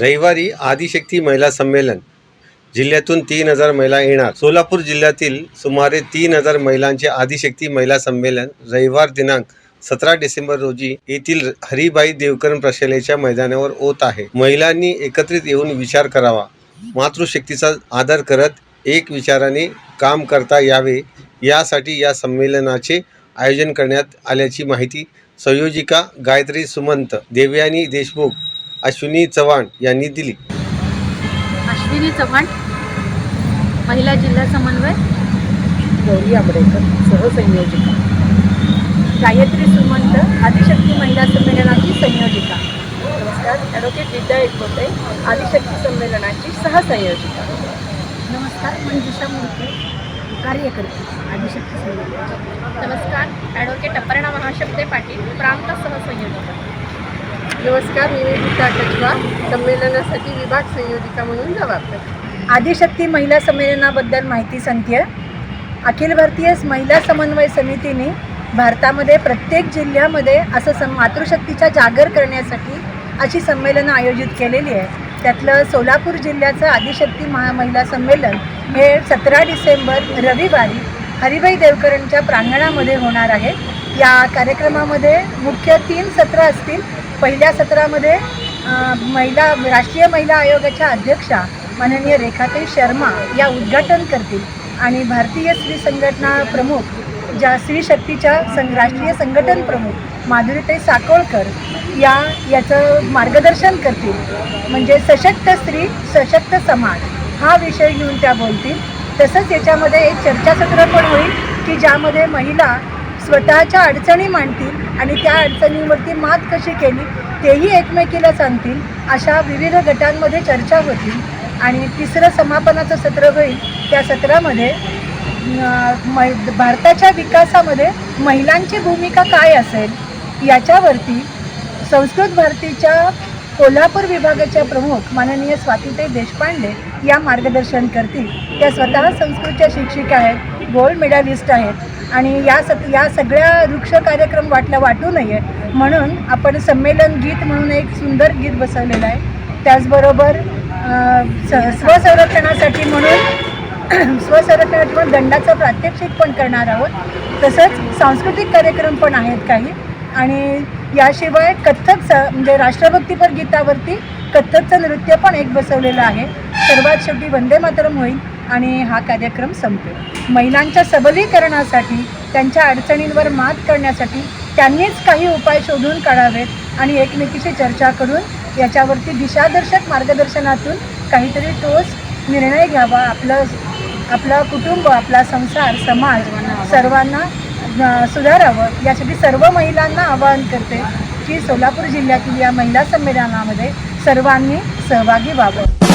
रविवारी आदिशक्ती महिला संमेलन. जिल्ह्यातून तीन हजार महिला येणार. सोलापूर जिल्ह्यातील सुमारे तीन हजार महिलांचे आदिशक्ती महिला संमेलन रविवार दिनांक सतरा डिसेंबर रोजी येथील हरिबाई देवकरण प्रशालेच्या मैदानावर होत आहे. महिलांनी एकत्रित येऊन विचार करावा. मातृशक्तीचा आदर करत एक विचाराने काम करता यावे यासाठी या संमेलनाचे आयोजन करण्यात आल्याची माहिती संयोजिका गायत्री सुमंत देवयानी देशमुख अश्विनी चव्हाण यांनी दिली. अश्विनी चव्हाण महिला जिल्हा समन्वय गौरी आंबडेकर सहसंयोजिका. गायत्री सुमंत आदिशक्ती महिला संमेलनाची संयोजिका. नमस्कार ॲडव्होकेट विद्या एकबोटे आदिशक्ती संमेलनाची सहसंयोजिका. नमस्कार मंजुषा मूर्ती कार्यकर्ती आदिशक्ती संमेलन. नमस्कार ॲडव्होकेट अपर्णा महाशब्दे पाटील प्रांत सहसंयोजिका. नमस्कार मी निकिता कचवा संमेलनासाठी विभाग संयोजिका म्हणून जबाबदार आदिशक्ती महिला संमेलनाबद्दल माहिती सांगते अखिल भारतीय महिला समन्वय समितीने भारतामध्ये प्रत्येक जिल्ह्यामध्ये असं सं मातृशक्तीचा जागर करण्यासाठी अशी संमेलनं आयोजित केलेली आहे त्यातलं सोलापूर जिल्ह्याचं आदिशक्ती महा महिला संमेलन हे सतरा डिसेंबर रविवारी हरिभाई देवकरणच्या प्रांगणामध्ये होणार आहे. या कार्यक्रमामध्ये मुख्य तीन सत्र असतील. पहिल्या सत्रामध्ये महिला राष्ट्रीय महिला आयोगाच्या अध्यक्षा माननीय रेखाताई शर्मा या उद्घाटन करतील. आणि भारतीय स्त्री संघटना प्रमुख ज्या स्त्री शक्तीच्या सं राष्ट्रीय संघटन प्रमुख माधुरीताई साकोळकर या याचं मार्गदर्शन करतील. म्हणजे सशक्त स्त्री सशक्त समाज हा विषय घेऊन त्या बोलतील. तसंच याच्यामध्ये एक चर्चासत्र पण होईल की ज्यामध्ये महिला स्वतःच्या अडचणी मांडतील आणि त्या अडचणींवरती मात कशी केली तेही एकमेकीला सांगतील अशा विविध गटांमध्ये चर्चा होतील. आणि तिसरं समापनाचं सत्र होईल. त्या सत्रामध्ये मै भारताच्या विकासामध्ये महिलांची भूमिका काय असेल याच्यावरती संस्कृत भारतीच्या कोल्हापूर विभागाच्या प्रमुख माननीय स्वातीताई देशपांडे या मार्गदर्शन करतील. त्या स्वतः संस्कृतच्या शिक्षिका आहेत गोल्ड मेडलिस्ट आहेत. आणि या स या सगळ्या वृक्ष कार्यक्रम वाटला वाटू नये म्हणून आपण संमेलन गीत म्हणून एक सुंदर गीत बसवलेलं आहे. त्याचबरोबर स स्वसंरक्षणासाठी म्हणून स्वसंरक्षणासाठी म्हणून दंडाचं प्रात्यक्षिक पण करणार आहोत. तसंच सांस्कृतिक कार्यक्रम पण आहेत काही. आणि याशिवाय कथ्थक स म्हणजे राष्ट्रभक्तीपर गीतावरती कथ्थकचं नृत्य पण एक बसवलेलं आहे. सर्वात शेवटी वंदे मातरम होईल. आणि हा कार्यक्रम संपेल. महिलांच्या सबलीकरणासाठी त्यांच्या अडचणींवर मात करण्यासाठी त्यांनीच काही उपाय शोधून काढावेत आणि एकमेकीशी चर्चा करून याच्यावरती दिशादर्शक मार्गदर्शनातून काहीतरी ठोस निर्णय घ्यावा. आपलं आपलं कुटुंब आपला संसार समाज सर्वांना सुधारावं. यासाठी सर्व महिलांना आवाहन करते की सोलापूर जिल्ह्यातील या महिला संमेलनामध्ये सर्वांनी सहभागी व्हावं.